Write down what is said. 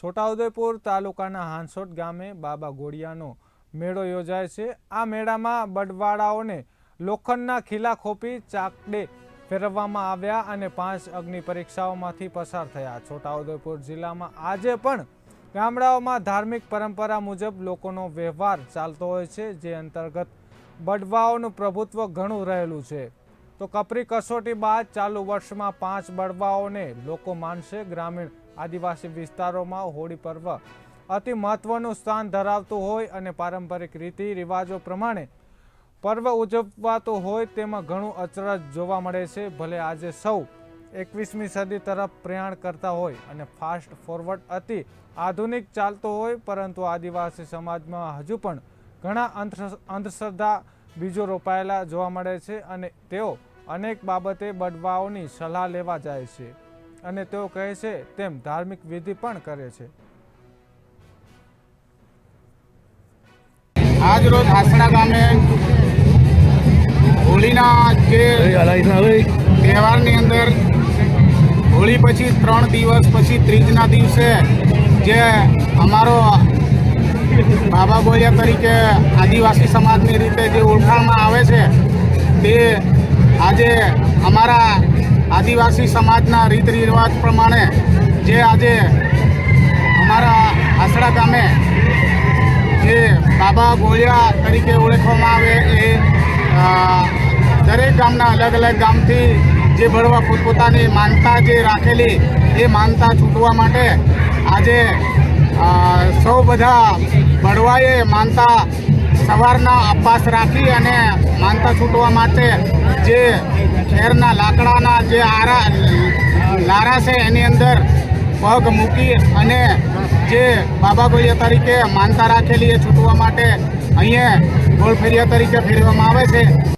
છોટાઉદેપુર તાલુકાના હાંસોટ ગામે બાબા ગોળિયાનો મેળો યોજાય છે. આ મેળામાં બડવાડાઓને લોખંડના ખીલા ખોપી, ચાકડે ફેરવવામાં આવ્યા અને પાંચ અગ્નિ પરીક્ષાઓમાંથી પસાર થયા. છોટાઉદેપુર જિલ્લામાં આજે પણ ગામડાઓમાં ધાર્મિક પરંપરા મુજબ લોકોનો વ્યવહાર ચાલતો હોય છે, જે અંતર્ગત બડવાઓનું પ્રભુત્વ ઘણું રહેલું છે. તો કપરી કસોટી બાદ ચાલુ વર્ષમાં પાંચ બળવાઓને લોકો માનશે. ગ્રામીણ આદિવાસી વિસ્તારોમાં હોળી પર્વ અતિ મહત્વનું સ્થાન ધરાવતું હોય અને પારંપરિક રીતિ રિવાજો પ્રમાણે પર્વ ઉજવાતું હોય તેમાં ઘણું અચરજ જોવા મળે છે. ભલે આજે સૌ એકવીસમી સદી તરફ પ્રયાણ કરતા હોય અને ફાસ્ટ ફોરવર્ડ અતિ આધુનિક ચાલતો હોય, પરંતુ આદિવાસી સમાજમાં હજુ પણ ઘણા અંધ અંધશ્રદ્ધા બીજો રોપાયેલા જોવા મળે છે અને તેઓ અનેક બાબતે બડવાઓની સલાહ લેવા જાય છે અને તેઓ કહે છે તેમ ધાર્મિક વિધિ પણ કરે છે. આજ રોજ આસણા ગામે હોળીના જે તહેવારની અંદર હોળી પછી ત્રણ દિવસ પછી ત્રીજના દિવસે જે અમારો બાબા બોલિયા તરીકે આદિવાસી સમાજની રીતે જે આવે છે, તે આજે અમારા આદિવાસી સમાજના રીત રિવાજ પ્રમાણે જે આજે અમારા આસડા ગામે જે બાબા ગોળિયા તરીકે ઓળખવામાં આવે એ દરેક ગામના અલગ અલગ ગામથી જે ભળવા પોતપોતાની માનતા જે રાખેલી એ માનતા છૂટવા માટે આજે સૌ બધા બળવાએ માનતા સવારના અપવાસ રાખી અને માનતા છૂટવા માટે જે ખેરના લાકડાના જે આરા, લારા છે એની અંદર પગ મૂકી અને જે બાબા ગોળિયા તરીકે માનતા રાખેલી એ છૂટવા માટે અહીંયા ગોળફેરિયા તરીકે ફેરવામાં આવે છે.